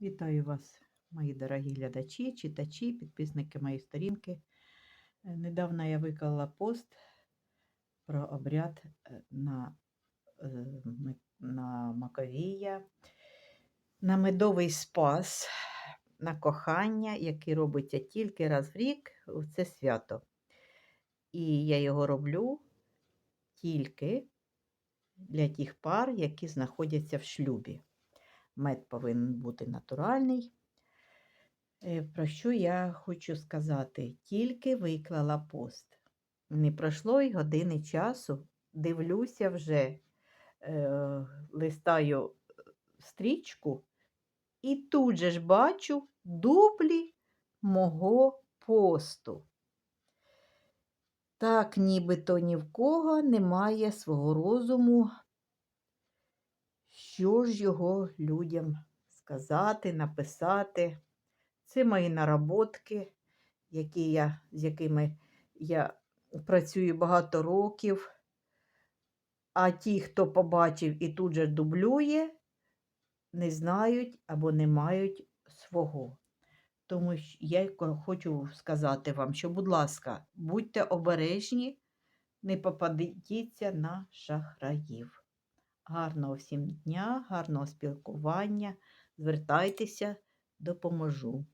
Вітаю вас, мої дорогі глядачі, читачі, підписники моєї сторінки. Е, Недавно я виклала пост про обряд е, на, е, на Маковія, на медовий спас, на кохання, який робиться тільки раз в рік у це свято. І я його роблю тільки для тих пар, які знаходяться в шлюбі. Мед повинен бути натуральний. Е, Про що я хочу сказати? Тільки виклала пост. Не пройшло й години часу, дивлюся вже, е, листаю е, стрічку, і тут же ж бачу дублі мого посту. Так, нібито ні в кого немає свого розуму, що ж його людям сказати, написати. Це мої наработки, які я, з якими я працюю багато років. А ті, хто побачив і тут же дублює, не знають або не мають свого. Тому я хочу сказати вам, що, будь ласка, будьте обережні, не попадіться на шахраїв. Гарного всім дня, гарного спілкування. Звертайтеся, допоможу.